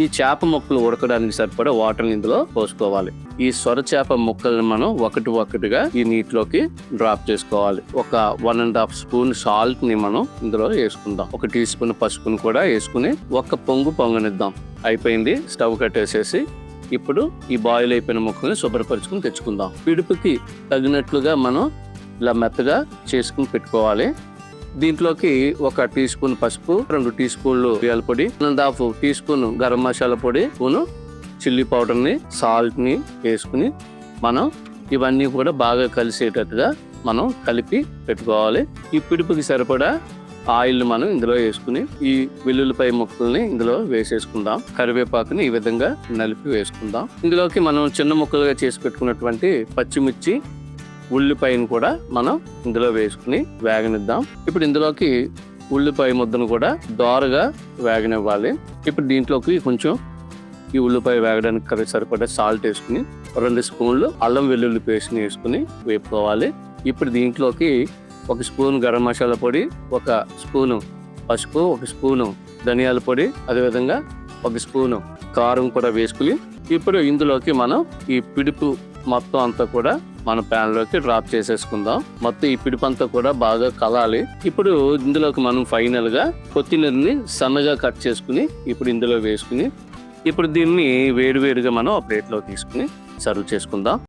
ఈ చేప ముక్కలు ఉడకడానికి సరిపడా వాటర్ ఇందులో పోసుకోవాలి. ఈ సొర చేప ముక్కల్ని మనం ఒకటి ఒకటిగా ఈ నీటిలోకి డ్రాప్ చేసుకోవాలి. ఒక వన్ అండ్ హాఫ్ స్పూన్ సాల్ట్ని మనం ఇందులో వేసుకుందాం. ఒక టీ స్పూన్ పసుపుని కూడా వేసుకుని ఒక పొంగు పొంగనిద్దాం. అయిపోయింది. స్టవ్ కట్టేసేసి ఇప్పుడు ఈ బాయిల్ అయిపోయిన ముక్కల్ని శుభ్రపరచుకుని తెచ్చుకుందాం. పిడుపుకి తగినట్లుగా మనం ఇలా మెత్తగా చేసుకుని పెట్టుకోవాలి. దీంట్లోకి ఒక టీ స్పూన్ పసుపు రెండు టీ స్పూన్లు బియ్యాల పొడి one and half tea spoon garam masala పొడి స్పూను చిల్లీ పౌడర్ని సాల్ట్ని వేసుకుని మనం ఇవన్నీ కూడా బాగా కలిసేటట్టుగా మనం కలిపి పెట్టుకోవాలి. ఈ పిడుపుకి సరిపడా ఆయిల్ మనం ఇందులో వేసుకుని ఈ వెల్లుల్లిపాయ ముక్కల్ని ఇందులో వేసేసుకుందాం. కరివేపాకుని ఈ విధంగా నలిపి వేసుకుందాం. ఇందులోకి మనం చిన్న ముక్కలుగా చేసి పెట్టుకున్నటువంటి పచ్చిమిర్చి ఉల్లిపాయను కూడా మనం ఇందులో వేసుకుని వేగనిద్దాం. ఇప్పుడు ఇందులోకి ఉల్లిపాయ ముద్దను కూడా దోరగా వేగనివ్వాలి. ఇప్పుడు దీంట్లోకి కొంచెం ఈ ఉల్లిపాయ వేగడానికి కరెక్ట్ సరిపడే సాల్ట్ వేసుకుని రెండు స్పూన్లు అల్లం వెల్లుల్లి పేస్ట్ని వేసుకుని వేపుకోవాలి. ఇప్పుడు దీంట్లోకి ఒక స్పూన్ గరం మసాలా పొడి ఒక స్పూను పసుపు ఒక స్పూను ధనియాల పొడి అదేవిధంగా ఒక స్పూను కారం కూడా వేసుకుని ఇప్పుడు ఇందులోకి మనం ఈ పిడుపు మొత్తం అంతా కూడా మన ప్యాన్లోకి డ్రాప్ చేసేసుకుందాం. మొత్తం ఈ పంత కూడా బాగా కలాలి. ఇప్పుడు ఇందులోకి మనం ఫైనల్గా కొత్తిమీరని సన్నగా కట్ చేసుకుని ఇప్పుడు ఇందులో వేసుకుని ఇప్పుడు దీన్ని వేడివేడిగా మనం ప్లేట్లో తీసుకుని సర్వ్ చేసుకుందాం.